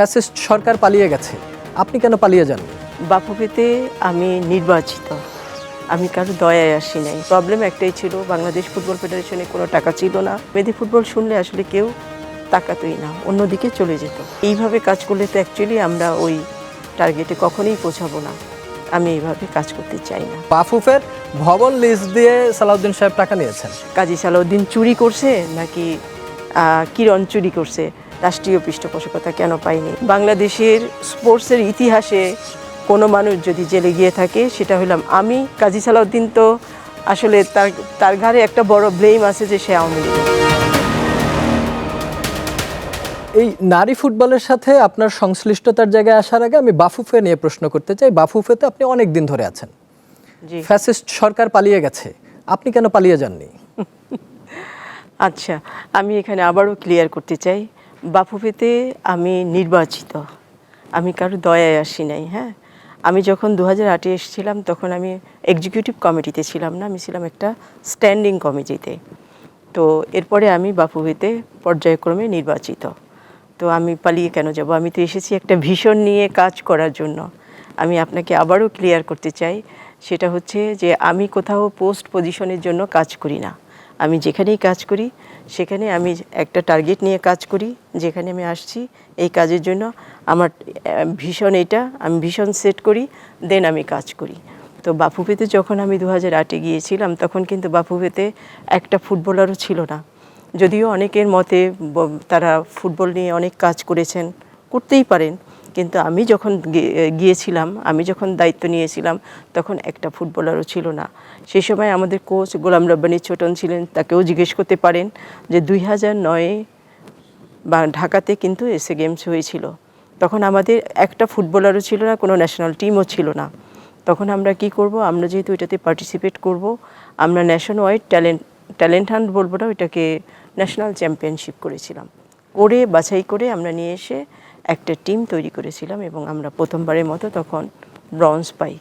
Fascist সরকার পালিয়ে গেছে। আপনি কেন পালিয়ে যান? বাফুফেতে আমি নির্বাচিত। আমি কারও দয়ায় আসি নাই। প্রবলেম একটাই ছিল বাংলাদেশ ফুটবল ফেডারেশনে কোনো টাকা ছিল না। মেয়েদের ফুটবল শুনলে আসলে কেউ তাকাতই না অন্যদিকে চলে যেত। এইভাবে কাজ করলে তো অ্যাকচুয়ালি আমরা ওই টার্গেটে কখনোই পৌঁছাবো না। আমি এইভাবে কাজ করতে চাই না। বাফুফের ভবন লিস্ট দিয়ে সালাউদ্দিন সাহেব টাকা নিয়েছেন। কাজী সালাউদ্দিন চুরি করছে নাকি কিরণ চুরি করছে? রাষ্ট্রীয় পৃষ্ঠপোষকতা কেন পায়নি বাংলাদেশের স্পোর্টসের ইতিহাসে কোনো মানুষ যদি জেলে গিয়ে থাকে সেটা হলাম আমি। কাজী সালাউদ্দিন তো আসলে তার তার ঘাড়ে একটা বড় ব্লেম আছে যে সে আওয়ামী লীগ। এই নারী ফুটবলের সাথে আপনার সংশ্লিষ্টতার জায়গায় আসার আগে আমি বাফুফে নিয়ে প্রশ্ন করতে চাই। বাফুফেতে আপনি অনেক দিন ধরে আছেন। ফ্যাসিস্ট সরকার পালিয়ে গেছে। আপনি কেন পালিয়ে যাননি? আচ্ছা আমি এখানে আবারও ক্লিয়ার করতে চাই। বাফুফেতে আমি নির্বাচিত। আমি কারও দয়ায় আসি নাই হ্যাঁ? আমি যখন দু হাজার আটে এসেছিলাম, তখন আমি এক্সিকিউটিভ কমিটিতে ছিলাম না, আমি ছিলাম একটা স্ট্যান্ডিং কমিটিতে তো এরপরে আমি বাফুফেতে পর্যায়ক্রমে নির্বাচিত। তো আমি পালিয়ে কেন যাব? আমি তো এসেছি একটা ভীষণ নিয়ে কাজ করার জন্য। আমি আপনাকে আবারও ক্লিয়ার করতে চাই, সেটা হচ্ছে যে আমি কোথাও পোস্ট পজিশনের জন্য কাজ করি না। আমি যেখানেই কাজ করি, সেখানে আমি একটা টার্গেট নিয়ে কাজ করি, যেখানে আমি আসছি এই কাজের জন্য। আমার ভীষণ এটা, আমি ভীষণ সেট করি দেন আমি কাজ করি। তো বাফুফেতে যখন আমি দু হাজার আটে গিয়েছিলাম, তখন কিন্তু বাফুফেতে একটা ফুটবলারও ছিল না। যদিও অনেকের মতে তারা ফুটবল নিয়ে অনেক কাজ করেছেন, করতেই পারেন। কিন্তু আমি যখন গিয়েছিলাম, আমি যখন দায়িত্ব নিয়েছিলাম, তখন একটা ফুটবলারও ছিল না। সেই সময় আমাদের কোচ গোলাম রব্বানী ছোটন ছিলেন, তাকেও জিজ্ঞেস করতে পারেন যে দুই হাজার নয়ে বা ঢাকাতে কিন্তু এসে গেমস হয়েছিল। তখন আমাদের একটা ফুটবলারও ছিল না, কোনো ন্যাশনাল টিমও ছিল না। তখন আমরা কি করব? আমরা যেহেতু এটাতে পার্টিসিপেট করব, আমরা nationwide talent talent hunt বলব না, ওইটাকে ন্যাশনাল চ্যাম্পিয়নশিপ করেছিলাম। করে, বাছাই করে আমরা নিয়ে এসে একটা টিম তৈরি করেছিলাম এবং আমরা প্রথমবারের মতো তখন ব্রঞ্জ পাই।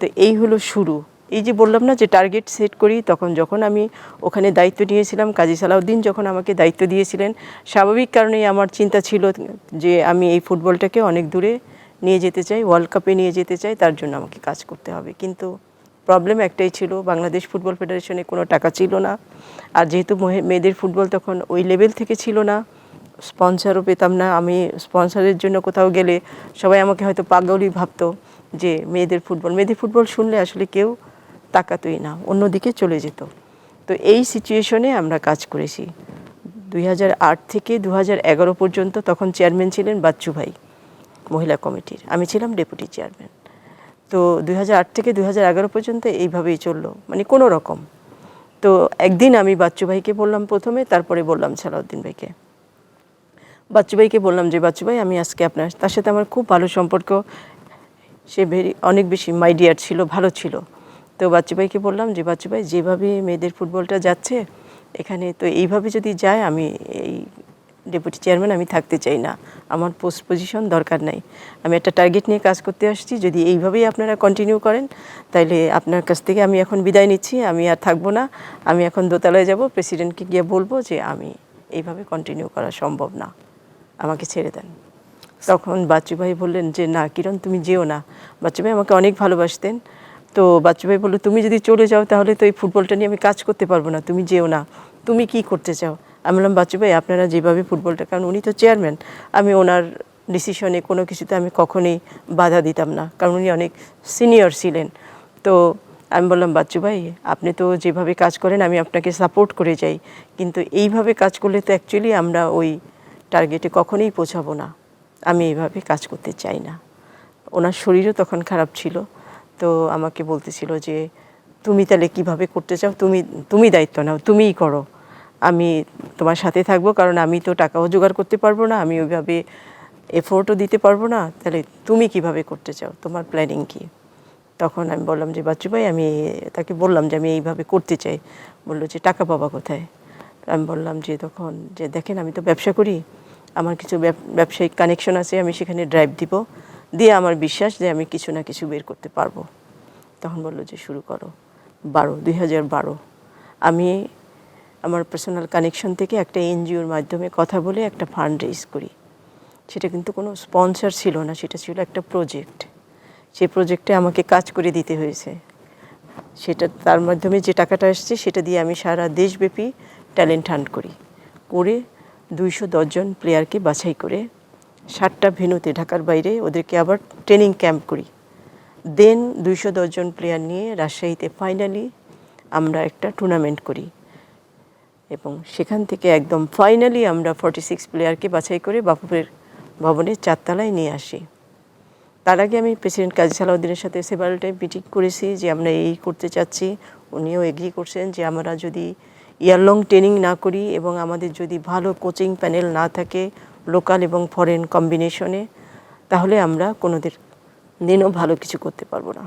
তো এই হলো শুরু। এই যে বললাম না যে টার্গেট সেট করি, তখন যখন আমি ওখানে দায়িত্ব নিয়েছিলাম, কাজী সালাউদ্দিন যখন আমাকে দায়িত্ব দিয়েছিলেন, স্বাভাবিক কারণেই আমার চিন্তা ছিল যে আমি এই ফুটবলটাকে অনেক দূরে নিয়ে যেতে চাই ওয়ার্ল্ড কাপে নিয়ে যেতে চাই, তার জন্য আমাকে কাজ করতে হবে। কিন্তু প্রবলেম একটাই ছিল, বাংলাদেশ ফুটবল ফেডারেশনে কোনো টাকা ছিল না। আর যেহেতু মেয়েদের ফুটবল তখন ওই লেভেল থেকে ছিল না স্পন্সারও পেতাম না। আমি স্পন্সরের জন্য কোথাও গেলে সবাই আমাকে হয়তো পাগলই ভাবতো যে মেয়েদের ফুটবল। মেয়েদের ফুটবল শুনলে আসলে কেউ তাকাতই না, অন্যদিকে চলে যেত। তো এই সিচুয়েশনে আমরা কাজ করেছি। দুই হাজার আট থেকে দু হাজার এগারো পর্যন্ত তখন চেয়ারম্যান ছিলেন বাচ্চু ভাই, মহিলা কমিটির। আমি ছিলাম ডেপুটি চেয়ারম্যান তো দুই হাজার আট থেকে দুই হাজার এগারো পর্যন্ত এইভাবেই চলল মানে কোনো রকম। তো একদিন আমি বাচ্চু ভাইকে বললাম প্রথমে, তারপরে বললাম সালাউদ্দিন ভাইকে। বাচ্চু ভাইকে বললাম যে বাচ্চু ভাই আমি আজকে আপনার, তার সাথে আমার খুব ভালো সম্পর্ক। সে ভেরি অনেক বেশি মাইডিয়ার ছিল, ভালো ছিল। তো বাচ্চু ভাইকে বললাম যে বাচ্চু ভাই যেভাবে মেয়েদের ফুটবলটা যাচ্ছে, এখানে তো এইভাবে যদি যায়, আমি এই ডেপুটি চেয়ারম্যান আমি থাকতে চাই না। আমার পোস্ট পজিশন দরকার নাই। আমি একটা টার্গেট নিয়ে কাজ করতে আসছি। যদি এইভাবেই আপনারা কন্টিনিউ করেন তাহলে আপনার কাছ থেকে আমি এখন বিদায় নিচ্ছি। আমি আর থাকব না। আমি এখন দোতলায় যাব। প্রেসিডেন্টকে গিয়ে বলব যে, আমি এইভাবে কন্টিনিউ করা সম্ভব না। আমাকে ছেড়ে দেন। তখন বাচ্চু ভাই বললেন যে, না কিরণ, তুমি যেও না। বাচ্চু ভাই আমাকে অনেক ভালোবাসতেন। তো বাচ্চু ভাই বলল, তুমি যদি চলে যাও তাহলে তো এই ফুটবলটা নিয়ে আমি কাজ করতে পারব না। তুমি যেও না। তুমি কি করতে চাও? আমি বললাম বাচ্চু ভাই আপনারা যেভাবে ফুটবলটা, কারণ উনি তো চেয়ারম্যান। আমি ওনার ডিসিশনে কোনো কিছুতে আমি কখনোই বাধা দিতাম না, কারণ উনি অনেক সিনিয়র ছিলেন। তো আমি বললাম বাচ্চু ভাই আপনি তো যেভাবে কাজ করেন, আমি আপনাকে সাপোর্ট করে যাই। কিন্তু এইভাবে কাজ করলে তো অ্যাকচুয়ালি আমরা ওই টার্গেটে কখনোই পৌঁছাবো না। আমি এইভাবে কাজ করতে চাই না। ওনার শরীরও তখন খারাপ ছিল। তো আমাকে বলতেছিল যে, তুমি তাহলে কীভাবে করতে চাও? তুমি তুমি দায়িত্ব নাও, তুমিই করো। আমি তোমার সাথে থাকব, কারণ আমি তো টাকাও জোগাড় করতে পারব না, আমি ওইভাবে এফোর্টও দিতে পারব না। তাহলে তুমি কীভাবে করতে চাও? তোমার প্ল্যানিং কি? তখন আমি বললাম যে, বাচ্চু ভাই, আমি তাকে বললাম যে, আমি এইভাবে করতে চাই। বলল যে, টাকা পাবা কোথায়? আমি বললাম যে, তখন যে, দেখেন, আমি তো ব্যবসা করি। আমার কিছু ব্যবসায়িক কানেকশন আছে, আমি সেখানে ড্রাইভ দিব। দিয়ে আমার বিশ্বাস যে আমি কিছু না কিছু বের করতে পারব। তখন বলল যে, শুরু করো। বারো, দুই হাজার বারো। আমি আমার পার্সোনাল কানেকশন থেকে একটা এনজিওর মাধ্যমে কথা বলে একটা ফান্ড রেজ করি। সেটা কিন্তু কোনো স্পন্সর ছিল না, সেটা ছিল একটা প্রজেক্ট সেই প্রজেক্টে আমাকে কাজ করে দিতে হয়েছে। সেটা, তার মাধ্যমে যে টাকাটা আসছে, সেটা দিয়ে আমি সারা দেশব্যাপী ট্যালেন্ট হান্ট করি। করে দুইশো দশজন প্লেয়ারকে বাছাই করে ষাটটা ভেনুতে ঢাকার বাইরে ওদেরকে আবার ট্রেনিং ক্যাম্প করি। দেন দুইশো দশজন প্লেয়ার নিয়ে রাজশাহীতে ফাইনালি আমরা একটা টুর্নামেন্ট করি। এবং সেখান থেকে একদম ফাইনালি আমরা ফর্টি সিক্স প্লেয়ারকে বাছাই করে বাপুরের ভবনের চারতলায় নিয়ে আসি। তার আগে আমি প্রেসিডেন্ট কাজী সালাউদ্দিনের সাথে সেভারাল টাইম মিটিং করেছি যে আমরা এই করতে চাচ্ছি। উনিও এগ্রি করছেন যে আমরা যদি ইয়ারলং ট্রেনিং না করি এবং আমাদের যদি ভালো কোচিং প্যানেল না থাকে লোকাল এবং ফরেন কম্বিনেশনে, তাহলে আমরা কোনোদের দিনও ভালো কিছু করতে পারব না।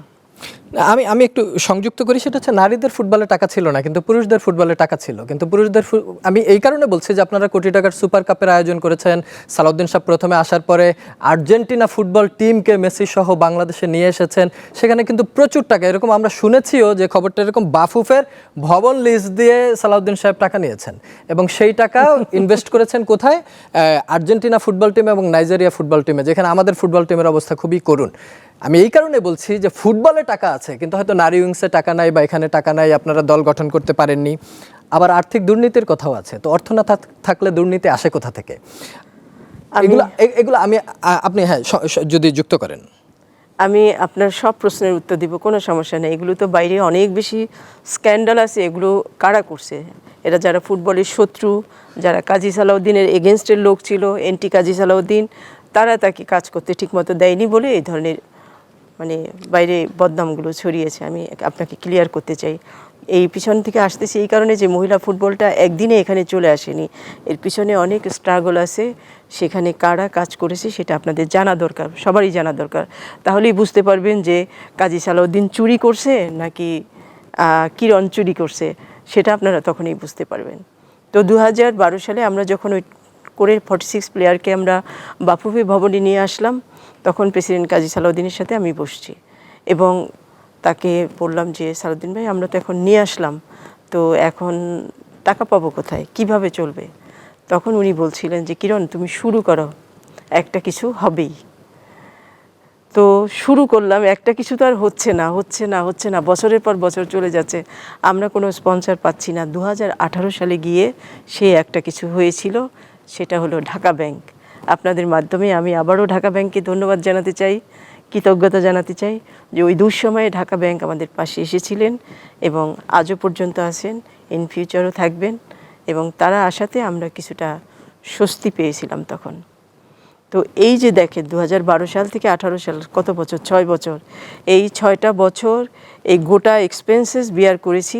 আমি আমি একটু সংযুক্ত করি সেটা হচ্ছে নারীদের ফুটবলে টাকা ছিল না কিন্তু পুরুষদের ফুটবলে টাকা ছিল। কিন্তু পুরুষদের আমি এই কারণে বলছি যে আপনারা কোটি টাকার সুপার কাপের আয়োজন করেছেন। সালাউদ্দিন সাহেব প্রথমে আসার পরে আর্জেন্টিনা ফুটবল টিমকে মেসি সহ বাংলাদেশে নিয়ে এসেছেন। সেখানে কিন্তু প্রচুর টাকা এরকম আমরা শুনেছিও যে খবরটা এরকম বাফুফের ভবন লিজ দিয়ে সালাউদ্দিন সাহেব টাকা নিয়েছেন। এবং সেই টাকা ইনভেস্ট করেছেন কোথায়? আর্জেন্টিনা ফুটবল টিম এবং নাইজেরিয়া ফুটবল টিমে যেখানে আমাদের ফুটবল টিমের অবস্থা খুবই করুণ। আমি এই কারণে বলছি যে ফুটবলে টাকা আছে কিন্তু হয়তো নারী উইংসে টাকা নাই বা এখানে টাকা নাই আপনারা দল গঠন করতে পারেননি। আবার আর্থিক দুর্নীতির কথাও আছে তো অর্থ না থাকলে দুর্নীতি আসে কোথা থেকে? আমি- এগুলো এগুলো আমি আপনি হ্যাঁ যদি যুক্ত করেন। আমি আপনার সব প্রশ্নের উত্তর দিব কোনো সমস্যা নেই। এগুলো তো বাইরে অনেক বেশি স্ক্যান্ডাল আছে এগুলো কারা করছে? এরা যারা ফুটবলের শত্রু যারা কাজী সালাউদ্দিনের এগেনস্টের লোক ছিল এন্টি কাজী সালাউদ্দিন তারা তাকে কাজ করতে ঠিকমতো দেয়নি বলে এই ধরনের মানে বাইরে বদনামগুলো ছড়িয়েছে, আমি আপনাকে ক্লিয়ার করতে চাই। এই পিছন থেকে আসতেছি এই কারণে যে মহিলা ফুটবলটা একদিনে এখানে চলে আসেনি। এর পিছনে অনেক স্ট্রাগল আছে, সেখানে কারা কাজ করেছে সেটা আপনাদের জানা দরকার, সবারই জানা দরকার। তাহলেই বুঝতে পারবেন যে কাজী সালাউদ্দিন চুরি করছে নাকি কিরণ চুরি করছে, সেটা আপনারা তখনই বুঝতে পারবেন। তো দু হাজার বারো সালে আমরা যখন ওই করে ফর্টি সিক্স প্লেয়ারকে আমরা বাফুফি ভবনে নিয়ে আসলাম তখন প্রেসিডেন্ট কাজী সালাউদ্দিনের সাথে আমি বসছি। এবং তাকে বললাম যে, সালাউদ্দিন ভাই, আমরা তো এখন নিয়ে আসলাম, তো এখন টাকা পাবো কোথায়? কীভাবে চলবে? তখন উনি বলছিলেন যে, কিরণ, তুমি শুরু করো, একটা কিছু হবেই। তো শুরু করলাম, একটা কিছু তো আর হচ্ছে না হচ্ছে না হচ্ছে না, বছরের পর বছর চলে যাচ্ছে। আমরা কোনো স্পন্সর পাচ্ছি না। দু হাজার আঠারো সালে গিয়ে সে একটা কিছু হয়েছিল, সেটা হলো ঢাকা ব্যাংক। আপনাদের মাধ্যমে আমি আবারও ঢাকা ব্যাংককে ধন্যবাদ জানাতে চাই, কৃতজ্ঞতা জানাতে চাই যে ওই দুঃসময়ে ঢাকা ব্যাংক আমাদের পাশে এসেছিলেন এবং আজও পর্যন্ত আছেন, ইন ফিউচারও থাকবেন এবং তারা আসাতে আমরা কিছুটা স্বস্তি পেয়েছিলাম তখন। তো এই যে দেখেন দু হাজার বারো সাল থেকে আঠারো সাল, কত বছর? ছয় বছর। এই ছয়টা বছর, এই গোটা এক্সপেন্সেস বিয়ার করেছি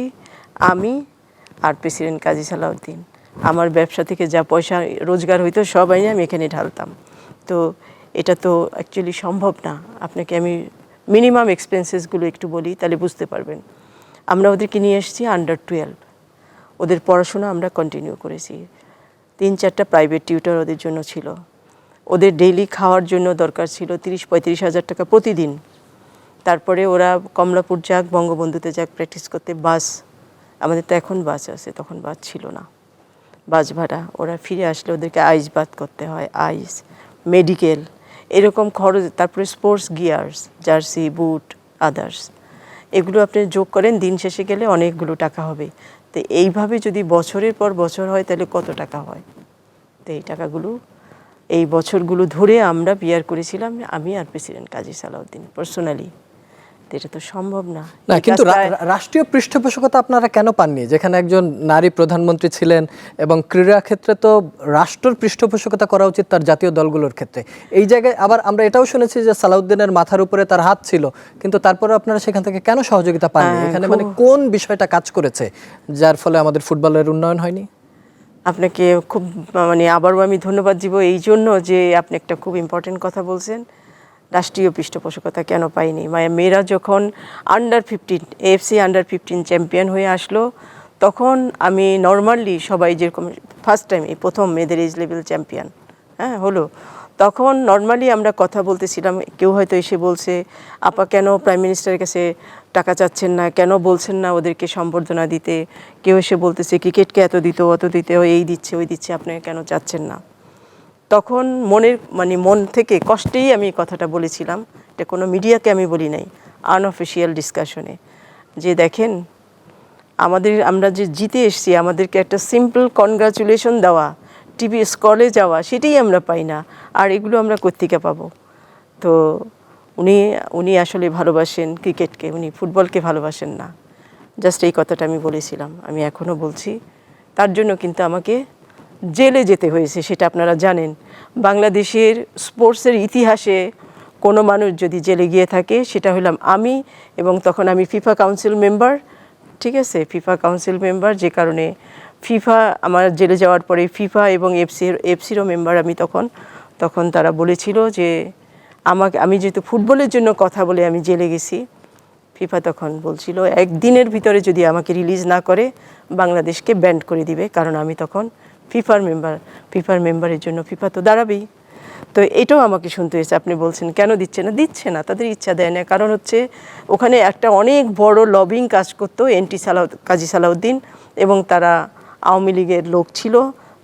আমি আর প্রেসিডেন্ট কাজী সালাউদ্দিন। আমার ব্যবসা থেকে যা পয়সা রোজগার হইতো সব আইনে আমি এখানে ঢালতাম। তো এটা তো অ্যাকচুয়ালি সম্ভব না। আপনাকে আমি মিনিমাম এক্সপেন্সেসগুলো একটু বলি, তাহলে বুঝতে পারবেন। আমরা ওদেরকে নিয়ে এসেছি আন্ডার টুয়েলভ ওদের পড়াশোনা আমরা কন্টিনিউ করেছি। তিন চারটা প্রাইভেট টিউটর ওদের জন্য ছিল। ওদের ডেইলি খাওয়ার জন্য দরকার ছিল তিরিশ, পঁয়ত্রিশ হাজার টাকা প্রতিদিন। তারপরে ওরা কমলাপুর যাক, বঙ্গবন্ধুতে যাক প্র্যাকটিস করতে বাস আমাদের তো এখন বাস আছে, তখন বাস ছিল না। বাস ভাড়া, ওরা ফিরে আসলে ওদেরকে আইস বাদ করতে হয় আইস মেডিকেল এরকম খরচ, তারপরে sports gears jersey boot others এগুলো আপনি যোগ করেন, দিন শেষে গেলে অনেকগুলো টাকা হবে। তো এইভাবে যদি বছরের পর বছর হয়, তাহলে কত টাকা হয়? তো এই টাকাগুলো, এই বছরগুলো ধরে আমরা বিয়ার করেছিলাম, আমি আর প্রেসিডেন্ট কাজী সালাউদ্দিন পার্সোনালি এটা তো সম্ভব না। না কিন্তু রাষ্ট্রীয় পৃষ্ঠপোষকতা আপনারা কেন পাননি? যেখানে একজন নারী প্রধানমন্ত্রী ছিলেন এবং ক্রীড়া ক্ষেত্রে তো রাষ্ট্রের পৃষ্ঠপোষকতা করা উচিত তার জাতীয় দলগুলোর ক্ষেত্রে। এই জায়গায় আবার আমরা এটাও শুনেছি যে সালাউদ্দিনের মাথার উপরে তার হাত ছিল কিন্তু তারপরে আপনারা সেখান থেকে কেন সহযোগিতা পাননি? হ্যাঁ, এখানে মানে কোন বিষয়টা কাজ করেছে যার ফলে আমাদের ফুটবলের উন্নয়ন হয়নি? আপনাকে খুব মানে আবারও আমি ধন্যবাদ দিব এই জন্য যে আপনি একটা খুব ইম্পর্টেন্ট কথা বলছেন। রাষ্ট্রীয় পৃষ্ঠপোষকতা কেন পাইনি? মানে মেয়েরা যখন under fifteen AFC under fifteen champion হয়ে আসলো, তখন আমি নর্মালি সবাই যেরকম ফার্স্ট টাইম এই প্রথম মেয়েদের এজ লেভেল চ্যাম্পিয়ন হ্যাঁ হলো। তখন নর্মালি আমরা কথা বলতেছিলাম, কেউ হয়তো এসে বলছে, আপা, কেন প্রাইম মিনিস্টারের কাছে টাকা চাচ্ছেন না? কেন বলছেন না ওদেরকে সম্বর্ধনা দিতে? কেউ এসে বলতেছে, ক্রিকেটকে এত দিত, অত দিতে, এই দিচ্ছে, ওই দিচ্ছে আপনি কেন চাচ্ছেন না? তখন মনের মানে মন থেকে কষ্টেই আমি কথাটা বলেছিলাম। এটা কোনো মিডিয়াকে আমি বলি নাই আনঅফিসিয়াল ডিসকাশনে যে দেখেন, আমাদের, আমরা যে জিতে এসেছি, আমাদেরকে একটা সিম্পল কনগ্রাচুলেশন দেওয়া টিভি স্কলে যাওয়া, সেটাই আমরা পাই না। আর এগুলো আমরা কোত্থেকে পাবো। তো উনি উনি আসলে ভালোবাসেন ক্রিকেটকে উনি ফুটবলকে ভালোবাসেন না। জাস্ট এই কথাটা আমি বলেছিলাম, আমি এখনও বলছি। তার জন্য কিন্তু আমাকে জেলে যেতে হয়েছে, সেটা আপনারা জানেন। বাংলাদেশের স্পোর্টসের ইতিহাসে কোনো মানুষ যদি জেলে গিয়ে থাকে, সেটা হলাম আমি এবং তখন আমি ফিফা কাউন্সিল মেম্বার, ঠিক আছে? ফিফা কাউন্সিল মেম্বার, যে কারণে ফিফা, আমার জেলে যাওয়ার পরে ফিফা এবং এফসির এফসিরও মেম্বার আমি তখন তখন তারা বলেছিল যে আমাকে, আমি যেহেতু ফুটবলের জন্য কথা বলে আমি জেলে গেছি, ফিফা তখন বলছিল, একদিনের ভিতরে যদি আমাকে রিলিজ না করে, বাংলাদেশকে ব্যান্ড করে দিবে। কারণ আমি তখন ফিফার মেম্বার, ফিফার মেম্বারের জন্য ফিফা তো দাঁড়াবেই। তো এটাও আমাকে শুনতে হয়েছে, আপনি বলছেন, কেন দিচ্ছে না? দিচ্ছে না, তাদের ইচ্ছা দেয় না। কারণ হচ্ছে, ওখানে একটা অনেক বড় লবিং কাজ করতো এনটি সালাহ কাজী সালাউদ্দিন এবং তারা আওয়ামী লীগের লোক ছিল।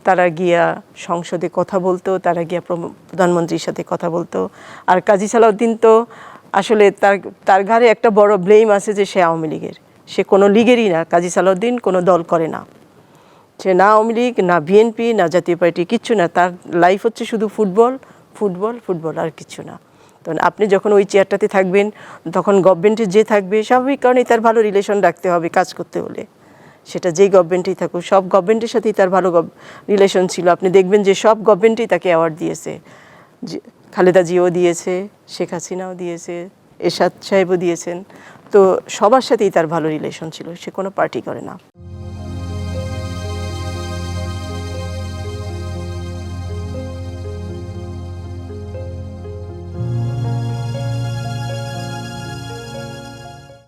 তারা গিয়া সংসদে কথা বলতো, তারা গিয়া প্রধানমন্ত্রীর সাথে কথা বলতো। আর কাজী সালাউদ্দিন তো আসলে তার তার ঘাড়ে একটা বড় ব্লেম আছে যে সে আওয়ামী লীগের। সে কোনো লীগেরই না, কাজী সালাউদ্দিন কোনো দল করে না। সে না আওয়ামী লীগ, না বিএনপি না জাতীয় পার্টি, কিচ্ছু না। তার লাইফ হচ্ছে শুধু ফুটবল ফুটবল ফুটবল আর কিচ্ছু না। তখন আপনি যখন ওই চেয়ারটাতে থাকবেন, তখন গভর্নমেন্টে যে থাকবে, স্বাভাবিক কারণেই তার ভালো রিলেশন রাখতে হবে কাজ করতে হলে। সেটা যেই গভর্নমেন্টেই থাকুক, সব গভর্নমেন্টের সাথেই তার ভালো রিলেশন ছিল। আপনি দেখবেন যে সব গভর্নমেন্টেই তাকে অ্যাওয়ার্ড দিয়েছে। খালেদা জিও দিয়েছে, শেখ হাসিনাও দিয়েছে, এরশাদ সাহেবও দিয়েছেন। তো সবার সাথেই তার ভালো রিলেশন ছিল, সে কোনো পার্টি করে না।